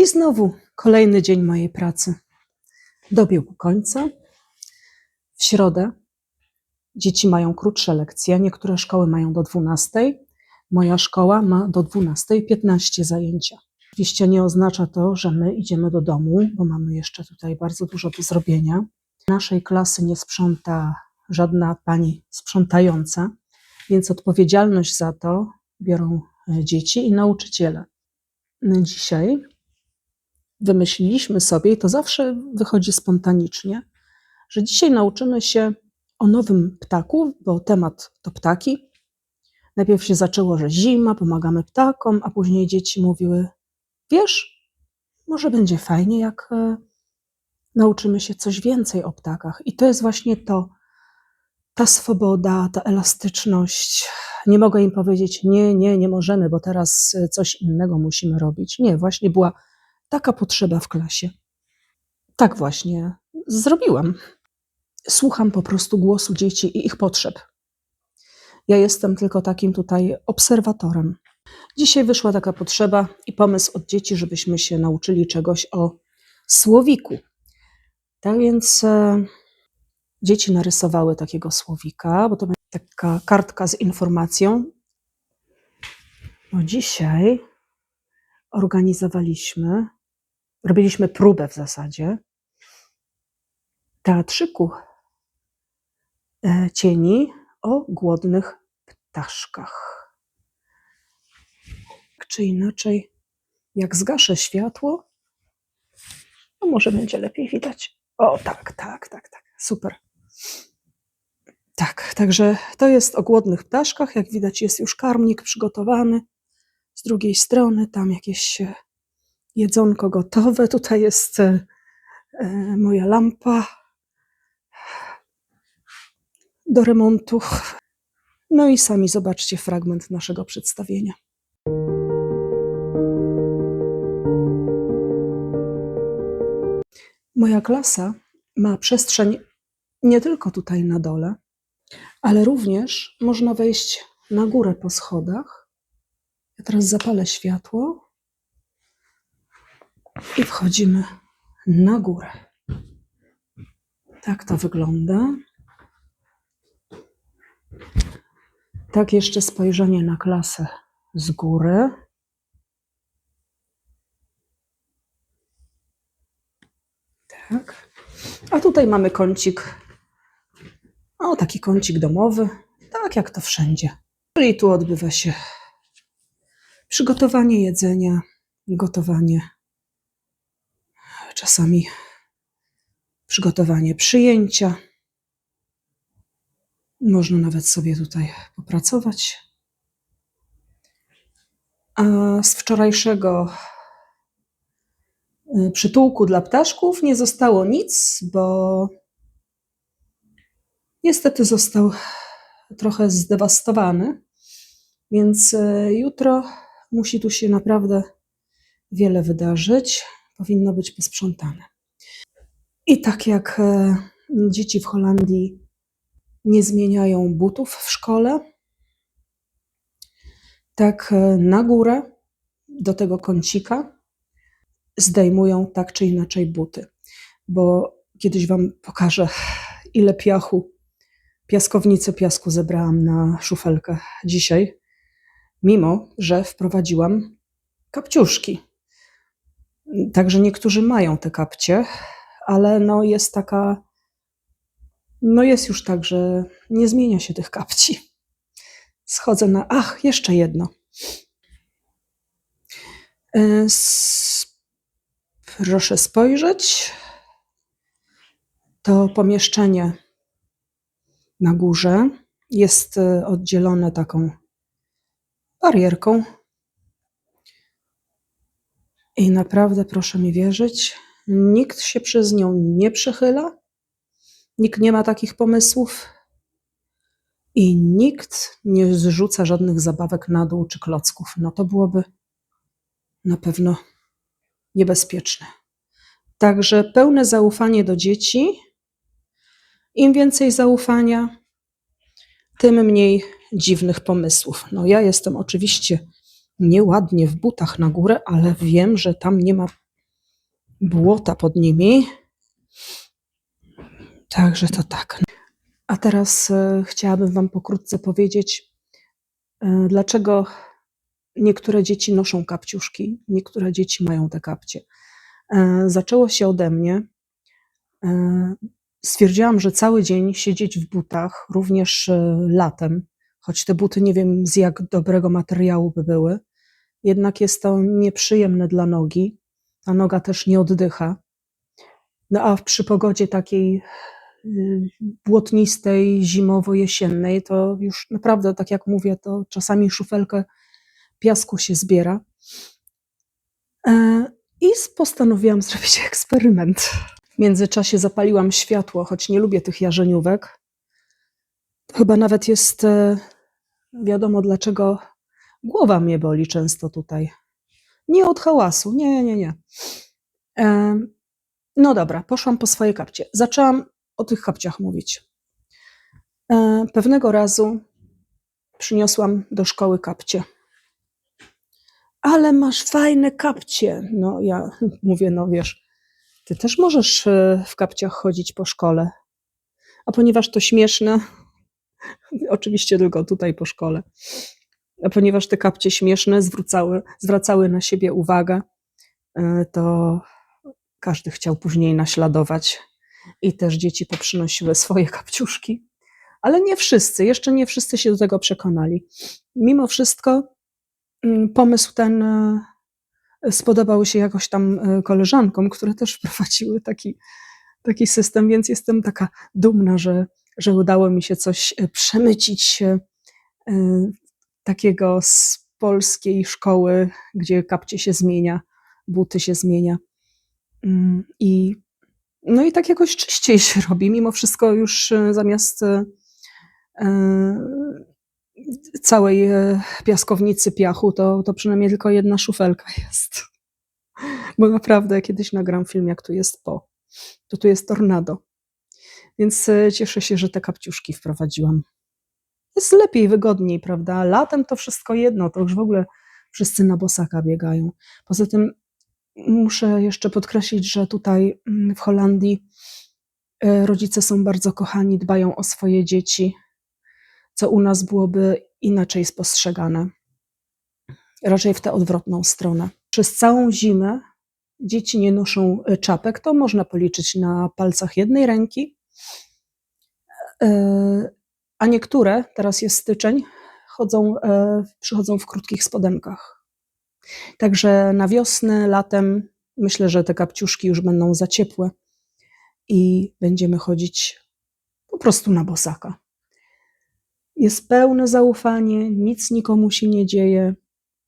I znowu kolejny dzień mojej pracy dobiegł końca. W środę dzieci mają krótsze lekcje, niektóre szkoły mają do 12. Moja szkoła ma do 12.15 zajęcia. Oczywiście nie oznacza to, że my idziemy do domu, bo mamy jeszcze tutaj bardzo dużo do zrobienia. Naszej klasy nie sprząta żadna pani sprzątająca, więc odpowiedzialność za to biorą e, dzieci i nauczyciele. Dzisiaj wymyśliliśmy sobie, i to zawsze wychodzi spontanicznie, że dzisiaj nauczymy się o nowym ptaku, bo temat to ptaki. Najpierw się zaczęło, że zima, pomagamy ptakom, a później dzieci mówiły: Wiesz, może będzie fajnie, jak e, nauczymy się coś więcej o ptakach. I to jest właśnie to, ta swoboda, ta elastyczność. Nie mogę im powiedzieć: Nie, nie, nie możemy, bo teraz e, coś innego musimy robić. Nie, właśnie była taka potrzeba w klasie. Tak właśnie zrobiłam. Słucham po prostu głosu dzieci i ich potrzeb. Ja jestem tylko takim tutaj obserwatorem. Dzisiaj wyszła taka potrzeba i pomysł od dzieci, żebyśmy się nauczyli czegoś o słowiku. Tak więc e, dzieci narysowały takiego słowika, bo to będzie taka kartka z informacją. No dzisiaj organizowaliśmy, robiliśmy próbę w zasadzie teatrzyku e, cieni o głodnych ptaszkach. Tak czy inaczej, jak zgaszę światło, no może będzie lepiej widać. O, tak, tak, tak, tak, super. Tak, także to jest o głodnych ptaszkach. Jak widać, jest już karmnik przygotowany. Z drugiej strony tam jakieś e, jedzonko gotowe. Tutaj jest e, e, moja lampa do remontu. No i sami zobaczcie fragment naszego przedstawienia. Moja klasa ma przestrzeń nie tylko tutaj na dole, ale również można wejść na górę po schodach. Ja teraz zapalę światło i wchodzimy na górę. Tak to wygląda. Tak jeszcze spojrzenie na klasę z góry. Tak. A tutaj mamy kącik. O, taki kącik domowy. Tak jak to wszędzie. Czyli tu odbywa się przygotowanie jedzenia, gotowanie, czasami przygotowanie przyjęcia. Można nawet sobie tutaj popracować. A z wczorajszego y, przytułku dla ptaszków nie zostało nic, bo niestety został trochę zdewastowany. Więc y, jutro musi tu się naprawdę wiele wydarzyć. Powinno być posprzątane. I tak jak e, dzieci w Holandii nie zmieniają butów w szkole, tak e, na górę do tego kącika zdejmują tak czy inaczej buty. Bo kiedyś Wam pokażę, ile piachu, piaskownicy piasku zebrałam na szufelkę dzisiaj, mimo że wprowadziłam kapciuszki. Także niektórzy mają te kapcie, ale no jest taka, no jest już tak, że nie zmienia się tych kapci. Schodzę na, ach, jeszcze jedno. E, Proszę spojrzeć. To pomieszczenie na górze jest e, oddzielone taką barierką. I naprawdę proszę mi wierzyć, nikt się przez nią nie przechyla, nikt nie ma takich pomysłów i nikt nie zrzuca żadnych zabawek na dół czy klocków. No to byłoby na pewno niebezpieczne. Także pełne zaufanie do dzieci. Im więcej zaufania, tym mniej dziwnych pomysłów. No ja jestem oczywiście nieładnie w butach na górę, ale wiem, że tam nie ma błota pod nimi. Także to tak. A teraz e, chciałabym Wam pokrótce powiedzieć, e, dlaczego niektóre dzieci noszą kapciuszki, niektóre dzieci mają te kapcie. E, zaczęło się ode mnie. Stwierdziłam, że cały dzień siedzieć w butach, również latem, choć te buty nie wiem z jak dobrego materiału by były, jednak jest to nieprzyjemne dla nogi. Ta noga też nie oddycha. No a przy pogodzie takiej y, błotnistej, zimowo-jesiennej, to już naprawdę, tak jak mówię, to czasami szufelkę piasku się zbiera. E, I postanowiłam zrobić eksperyment. W międzyczasie zapaliłam światło, choć nie lubię tych jarzeniówek. Chyba nawet jest e, wiadomo, dlaczego głowa mnie boli często tutaj. Nie od hałasu, nie, nie, nie. No dobra, poszłam po swoje kapcie. Zaczęłam o tych kapciach mówić. Pewnego razu przyniosłam do szkoły kapcie. Ale masz fajne kapcie. No ja mówię, no wiesz, ty też możesz e, w kapciach chodzić po szkole. A ponieważ to śmieszne, oczywiście tylko tutaj po szkole, ponieważ te kapcie śmieszne zwracały, zwracały na siebie uwagę, e, to każdy chciał później naśladować i też dzieci poprzynosiły swoje kapciuszki. Ale nie wszyscy, jeszcze nie wszyscy się do tego przekonali. Mimo wszystko mm, pomysł ten e, spodobał się jakoś tam e, koleżankom, które też wprowadziły taki, taki system, więc jestem taka dumna, że, że udało mi się coś przemycić takiego z polskiej szkoły, gdzie kapcie się zmienia, buty się zmienia. Mm, I, no i tak jakoś czyściej się robi. Mimo wszystko już e, zamiast e, całej e, piaskownicy piachu, to, to przynajmniej tylko jedna szufelka jest. Bo naprawdę kiedyś nagram film, jak tu jest po. To tu jest tornado. Więc cieszę się, że te kapciuszki wprowadziłam. Jest lepiej, wygodniej, prawda? Latem to wszystko jedno, to już w ogóle wszyscy na bosaka biegają. Poza tym muszę jeszcze podkreślić, że tutaj mm, w Holandii e, rodzice są bardzo kochani, dbają o swoje dzieci, co u nas byłoby inaczej spostrzegane. Raczej w tę odwrotną stronę. Przez całą zimę dzieci nie noszą e, czapek, to można policzyć na palcach jednej ręki. A niektóre, teraz jest styczeń, chodzą, e, przychodzą w krótkich spodenkach. Także na wiosnę, latem myślę, że te kapciuszki już będą za ciepłe i będziemy chodzić po prostu na bosaka. Jest pełne zaufanie, nic nikomu się nie dzieje,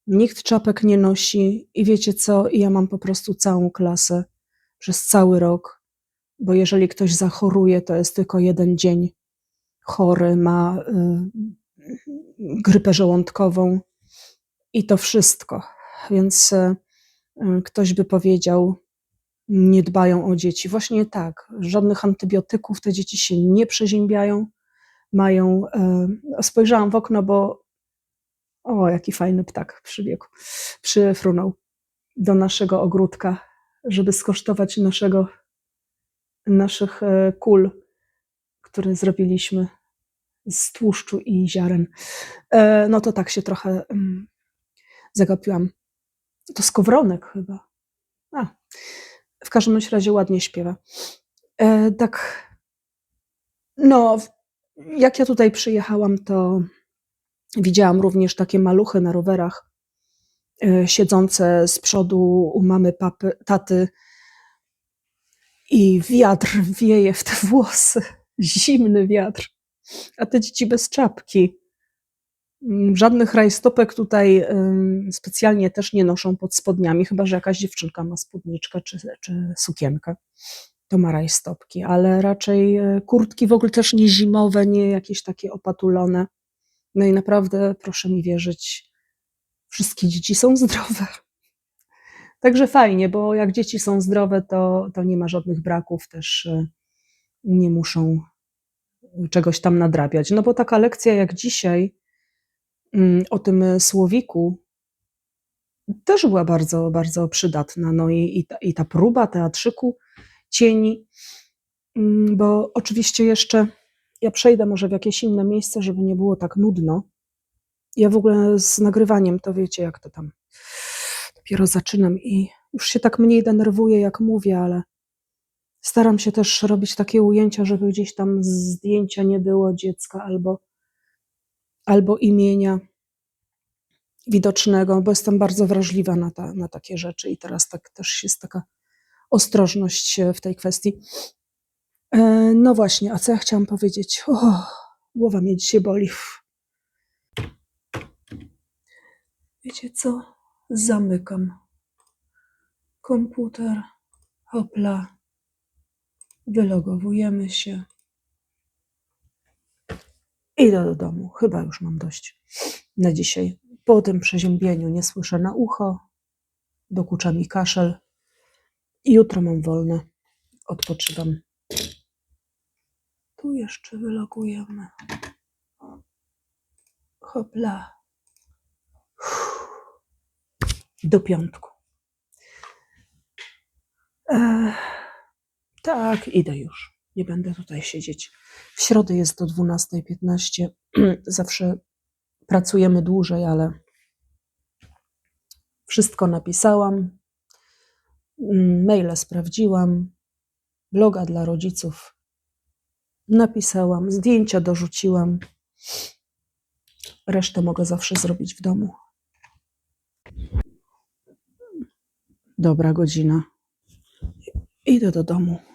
nikt czapek nie nosi i wiecie co? I ja mam po prostu całą klasę przez cały rok, bo jeżeli ktoś zachoruje, to jest tylko jeden dzień chory, ma y, grypę żołądkową i to wszystko. Więc y, ktoś by powiedział, nie dbają o dzieci. Właśnie tak, żadnych antybiotyków, te dzieci się nie przeziębiają, mają. y, Spojrzałam w okno, bo o, jaki fajny ptak przybiegł, przyfrunął do naszego ogródka, żeby skosztować naszego, naszych kul, które zrobiliśmy z tłuszczu i ziaren. E, No to tak się trochę mm, zagapiłam. To skowronek chyba. A, w każdym razie ładnie śpiewa. E, tak, no, jak ja tutaj przyjechałam, to widziałam również takie maluchy na rowerach, e, siedzące z przodu u mamy, papy, taty i wiatr wieje w te włosy, zimny wiatr, a te dzieci bez czapki. Mm, Żadnych rajstopek tutaj specjalnie też nie noszą pod spodniami, chyba że jakaś dziewczynka ma spódniczkę czy, czy sukienkę, to ma rajstopki, ale raczej e, kurtki w ogóle też nie zimowe, nie jakieś takie opatulone. No i naprawdę, proszę mi wierzyć, wszystkie dzieci są zdrowe. Także fajnie, bo jak dzieci są zdrowe, to, to nie ma żadnych braków, też e, nie muszą czegoś tam nadrabiać. No bo taka lekcja jak dzisiaj mm, o tym słowiku też była bardzo, bardzo przydatna. No i, i, ta, i ta próba teatrzyku cieni, Mm, bo oczywiście jeszcze ja przejdę może w jakieś inne miejsce, żeby nie było tak nudno. Ja w ogóle z nagrywaniem to wiecie, jak to tam. Dopiero zaczynam i już się tak mniej denerwuję, jak mówię, ale staram się też robić takie ujęcia, żeby gdzieś tam zdjęcia nie było dziecka albo, albo imienia widocznego, bo jestem bardzo wrażliwa na, ta, na takie rzeczy i teraz tak też jest taka ostrożność w tej kwestii. E, No właśnie, a co ja chciałam powiedzieć? O, głowa mnie dzisiaj boli. Wiecie co? Zamykam komputer. Hopla. Wylogowujemy się. Idę do domu. Chyba już mam dość na dzisiaj. Po tym przeziębieniu nie słyszę na ucho. Dokucza mi kaszel. Jutro mam wolne. Odpoczywam. Tu jeszcze wylogujemy. Hopla. Do piątku. Ech, tak, idę już. Nie będę tutaj siedzieć. W środę jest do 12.15. Zawsze pracujemy dłużej, ale wszystko napisałam. Mm, Maile sprawdziłam. Bloga dla rodziców napisałam. Zdjęcia dorzuciłam. Resztę mogę zawsze zrobić w domu. Dobra godzina. Idę do domu.